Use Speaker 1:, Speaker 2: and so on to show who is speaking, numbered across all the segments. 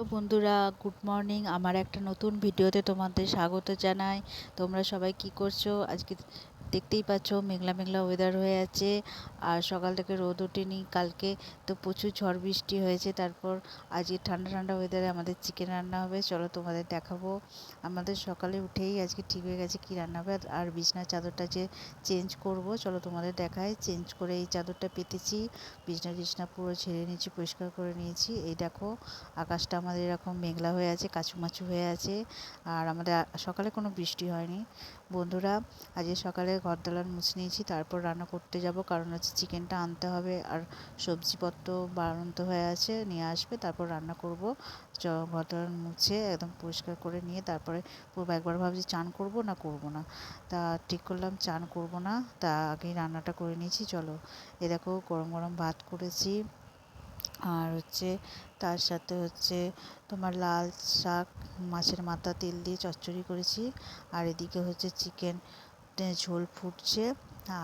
Speaker 1: Hello বন্ধুরা, good morning. আমার একটা নতুন ভিডিওতে তোমাদের স্বাগত জানাই। তোমরা সবাই কি করছ? আজকে দেখতেই পাচ্ছ মেঘলা মেঘলা ওয়েদার হয়ে আছে। আর সকাল থেকে রোদ ওঠেনি, কালকে তো প্রচুর ঝড় বৃষ্টি হয়েছে, তারপর আজকে ঠান্ডা ঠান্ডা ওয়েদারে আমাদের চিকেন রান্না হবে। চলো তোমাদের দেখাবো। আমাদের সকালে উঠেই আজকে ঠিক হয়ে গেছে কি রান্না হবে, আর বিছনার চাদরটা যে চেঞ্জ করব, চলো তোমাদের দেখায়। চেঞ্জ করে এই চাদরটা পেতেছি, বিছনা টিছনা পুরো ছেড়ে নিয়েছি, পরিষ্কার করে নিয়েছি। এই দেখো, আকাশটা আমাদের এরকম মেঘলা হয়ে আছে, কাচুমাচু হয়ে আছে। আর আমাদের সকালে কোনো বৃষ্টি হয়নি। বন্ধুরা, আজকে সকালে ঘর দালান মুছে নিয়েছি, তারপর রান্না করতে যাব। কারণ হচ্ছে চিকেনটা আনতে হবে আর সবজিপত্র বাড়ন্ত হয়ে আছে, নিয়ে আসবে, তারপর রান্না করব। ঘর দালান মুছে একদম পরিষ্কার করে নিয়ে তারপরে একবার ভাবছি চান করব না করব না। তা ঠিক করলাম, চান করব না, তা আগেই রান্নাটা করে নিয়েছি, চলো। এ দেখো গরম গরম ভাত করেছি। আর হচ্ছে তার সাথে হচ্ছে তোমার লাল শাক, মাছের মাথা তেল দিয়ে চচ্চড়ি করেছি। আর এদিকে হচ্ছে চিকেন ঝোল ফুটছে।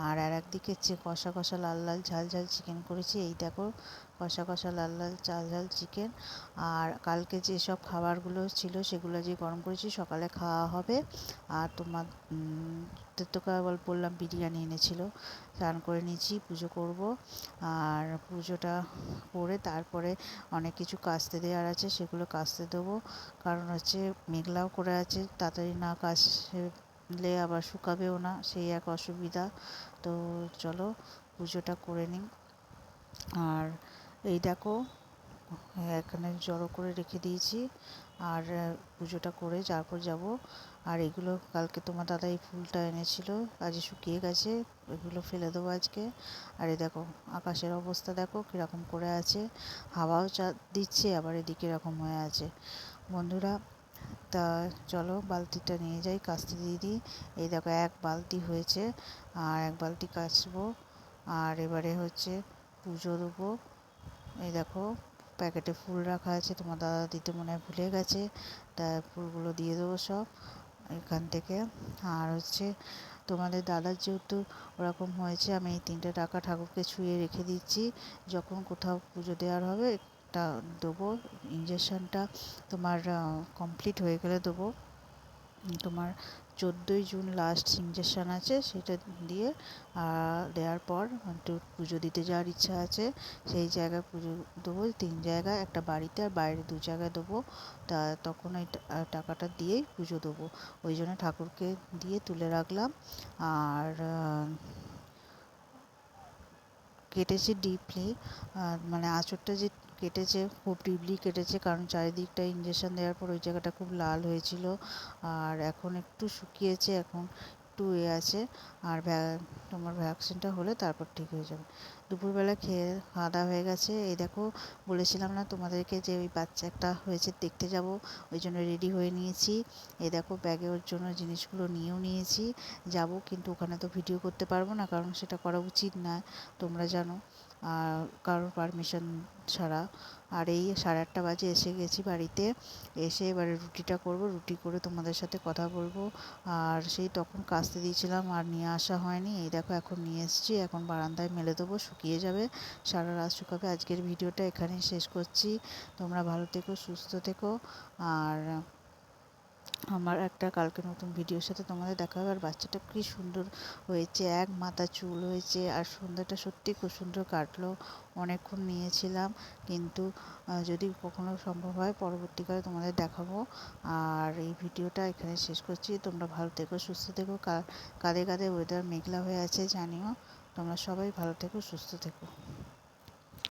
Speaker 1: আর আর একদিকে হচ্ছে কষা কষা লাল লাল ঝাল ঝাল চিকেন করেছি, এই দেখো কষা কষা লাল লাল ঝাল ঝাল চিকেন আর কালকে যেসব খাবারগুলো ছিল সেগুলো যে গরম করেছি, সকালে খাওয়া হবে। আর তোমার তোকে বললাম বিরিয়ানি এনেছিল, স্নান করে নিয়েছি, পুজো করব। আর পুজোটা করে তারপরে অনেক কিছু কাচতে দেওয়ার আছে, সেগুলো কাচতে দেবো। কারণ হচ্ছে মেঘলাও করে আছে, তাড়াতাড়ি না কাচলে আবার শুকাবেও না, সেই এক অসুবিধা। তো চলো পুজোটা করে নিই। আর এই দেখো, এখানে জড়ো করে রেখে দিয়েছি। আর পুজোটা করে তারপর যাব। আর এগুলো কালকে তোমার দাদা এই ফুলটা এনেছিল আজ শুকিয়ে গেছে, এগুলো ফেলে দেবো আজকে। আর এই দেখো, আকাশের অবস্থা দেখো, কীরকম করে আছে। হাওয়াও চা দিচ্ছে, আবার এদিকে এরকম হয়ে আছে। বন্ধুরা তা চলো বালতিটা নিয়ে যাই কাচতে দিয়ে দিই। এই দেখো এক বালতি হয়েছে, আর এক বালতি কাচবো। আর এবারে হচ্ছে পুজো দেবো। এই দেখো প্যাকেটে ফুল রাখা আছে, তোমার দাদা দিতে মনে হয় ভুলে গেছে, তা ফুলগুলো দিয়ে দেবো সব এখান থেকে। আর হচ্ছে তোমাদের দাদার যেহেতু ওরকম হয়েছে, আমি এই তিনটে টাকা ঠাকুরকে ছুঁয়ে রেখে দিচ্ছি, যখন কোথাও পুজো দেওয়ার হবে একটা দেবো ইঞ্জেকশানটা তোমার কমপ্লিট হয়ে গেলে দেবো। তোমার চোদ্দোই জুন লাস্ট ইঞ্জেকশান আছে, সেটা দিয়ে আর দেওয়ার পর একটু পুজো দিতে যাওয়ার ইচ্ছা আছে, সেই জায়গায় পুজো দেবো, তিন জায়গায়, একটা বাড়িতে আর বাইরে দু জায়গায় দেবো। তা তখন ওই টাকাটা দিয়েই পুজো দেবো। ওই জন্য ঠাকুরকে দিয়ে তুলে রাখলাম। আর কেটেছি ডিপলি মানে আঁচড়টা যে কেটেছে, খুব ডিপলি কেটেছে, কারণ চারিদিকটা ইঞ্জেকশন দেওয়ার পর ওই জায়গাটা খুব লাল হয়েছিল। আর এখন একটু শুকিয়েছে, এখন একটু এ আছে। আর তোমার ভ্যাকসিনটা হলে তারপর ঠিক হয়ে যাবে। দুপুরবেলা খেয়ে খাওয়া হয়ে গেছে। এই দেখো, বলেছিলাম না তোমাদেরকে যে ওই বাচ্চা একটা হয়েছে, দেখতে যাব। ওই জন্য রেডি হয়ে নিয়েছি। এই দেখো ব্যাগে ওর জন্য জিনিসগুলো নিয়েও নিয়েছি। যাব, কিন্তু ওখানে তো ভিডিও করতে পারব না, কারণ সেটা করা উচিত না তোমরা জানো। কারোর পারমিশন ছাড়া। আর এই সাড়ে আটটা বাজে এসে গেছি বাড়িতে। এসে এবারে রুটিটা করব, রুটি করে তোমাদের সাথে কথা বলব। আর সেই তখন কাস্তে দিয়েছিলাম, আর নিয়ে আসা হয়নি। এই দেখো এখন নিয়ে এসেছি, এখন বারান্দায় মেলে দেবো, শুকিয়ে যাবে। সারা রাত শুকাবে। আজকের ভিডিওটা এখানেই শেষ করছি। তোমরা ভালো থেকো, সুস্থ থেকো। আর আমার একটা কালকে নতুন ভিডিওর সাথে তোমাদের দেখা হবে। আর বাচ্চাটা কী সুন্দর হয়েছে, এক মাথা চুল হয়েছে, আর সন্ধ্যাটা সত্যি খুব সুন্দর কাটলো। অনেকক্ষণ নিয়েছিলাম, কিন্তু যদি কখনো সম্ভব হয় পরবর্তীকালে তোমাদের দেখাবো। আর এই ভিডিওটা এখানে শেষ করছি। তোমরা ভালো থেকো, সুস্থ থেকো। কাঁধে কাঁধে ওয়েদার মেঘলা হয়ে আছে, জানিও। তোমরা সবাই ভালো থেকো, সুস্থ থেকো।